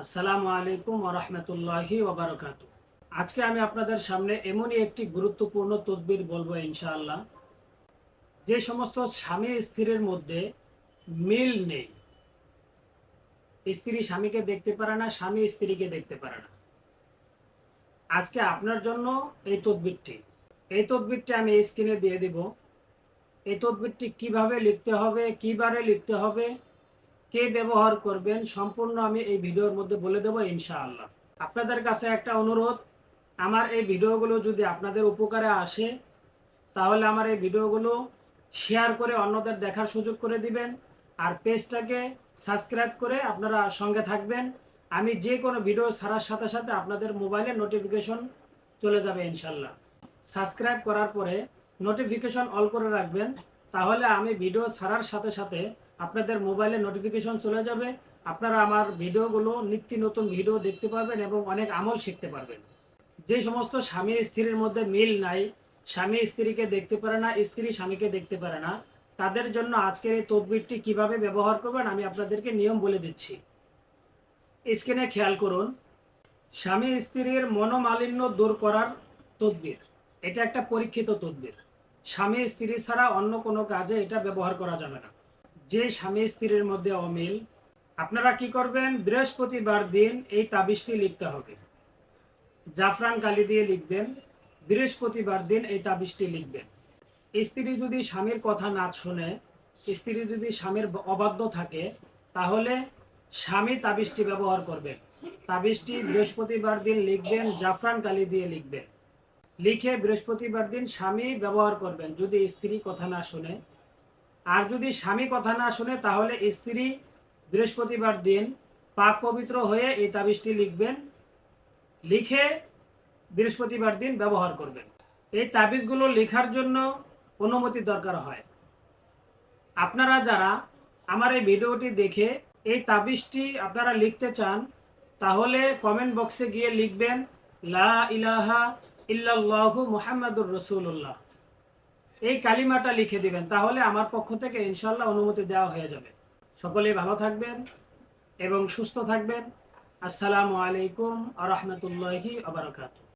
আসসালামু আলাইকুম ওরহমতুল্লাহি ওবরাকাত আজকে আমি আপনাদের সামনে এমনই একটি গুরুত্বপূর্ণ তদবির বলব ইনশাআল্লাহ। যে সমস্ত স্বামী স্ত্রীর মধ্যে মিল নেই। স্ত্রী স্বামীকে দেখতে পারে না, স্বামী স্ত্রীকে দেখতে পারে না। আজকে আপনার জন্য এই তদবিরটি। এই তদবিরটি আমি স্ক্রিনে দিয়ে দিব। এই তদবিরটি কীভাবে লিখতে হবে, কিবারে লিখতে হবে কে ব্যবহার করবেন সম্পূর্ণ আমি এই ভিডিওর মধ্যে বলে দেবো ইনশাআল্লাহ। আপনাদের কাছে একটা অনুরোধ, আমার এই ভিডিওগুলো যদি আপনাদের উপকারে আসে, তাহলে আমার এই ভিডিওগুলো শেয়ার করে অন্যদের দেখার সুযোগ করে দিবেন আর পেজটাকে সাবস্ক্রাইব করে আপনারা সঙ্গে থাকবেন। আমি যে কোনো ভিডিও ছাড়ার সাথে সাথে আপনাদের মোবাইলে নোটিফিকেশন চলে যাবে ইনশাল্লাহ সাবস্ক্রাইব করার পরে নোটিফিকেশন অল করে রাখবেন, তাহলে আমি ভিডিও ছাড়ার সাথে সাথে আপনাদের মোবাইলে নোটিফিকেশন চলে যাবে। আপনারা আমার ভিডিওগুলো নিত্য নতুন ভিডিও দেখতে পারবেন এবং অনেক আমল শিখতে পারবেন। যে সমস্ত স্বামী স্ত্রীর মধ্যে মিল নাই, স্বামী স্ত্রীকে দেখতে পারে না, স্ত্রী স্বামীকে দেখতে পারে না, তাদের জন্য আজকের এই তদবিরটি কীভাবে ব্যবহার করবেন আমি আপনাদেরকে নিয়ম বলে দিচ্ছি। স্ক্রিনে খেয়াল করুন, স্বামী স্ত্রীর মনোমালিন্য দূর করার তদবির, এটা একটা পরীক্ষিত তদবির। স্বামী স্ত্রী ছাড়া অন্য কোনো কাজে এটা ব্যবহার করা যাবে না। যে স্বামী স্ত্রীর মধ্যে অমিল, আপনারা কি করবেন? বৃহস্পতিবার দিন এই তাবিজটি লিখতে হবে। জাফরান কালি দিয়ে লিখবেন, বৃহস্পতিবার দিন এই তাবিজটি লিখবেন। স্ত্রী যদি স্বামীর কথা না শোনে, স্ত্রী যদি স্বামীর অবাধ্য থাকে, তাহলে স্বামী তাবিজটি ব্যবহার করবেন। তাবিজটি বৃহস্পতিবার দিন লিখবেন, জাফরান কালি দিয়ে লিখবেন। লিখে বৃহস্পতিবার দিন স্বামী ব্যবহার করবেন। যদি স্ত্রী কথা না শোনে আর যদি স্বামী কথা না শুনে, তাহলে স্ত্রী বৃহস্পতিবার দিন পাক পবিত্র হয়ে এই তাবিজটি লিখবেন। লিখে বৃহস্পতিবার দিন ব্যবহার করবেন। এই তাবিজগুলো লেখার জন্য অনুমতি দরকার হয়। আপনারা যারা আমার এই ভিডিওটি দেখে এই তাবিজটি আপনারা লিখতে চান, তাহলে কমেন্ট বক্সে গিয়ে লিখবেন, লা ইলাহা ইল্লাল্লাহু মুহাম্মাদুর রসুল্লাহ এই কালিমাটা লিখে দিবেন, তাহলে আমার পক্ষ থেকে ইনশাল্লাহ অনুমতি দেওয়া হয়ে যাবে। সকলেই ভালো থাকবেন এবং সুস্থ থাকবেন। আসসালামু আলাইকুম আ রহমতুল্লাহি আবরকাত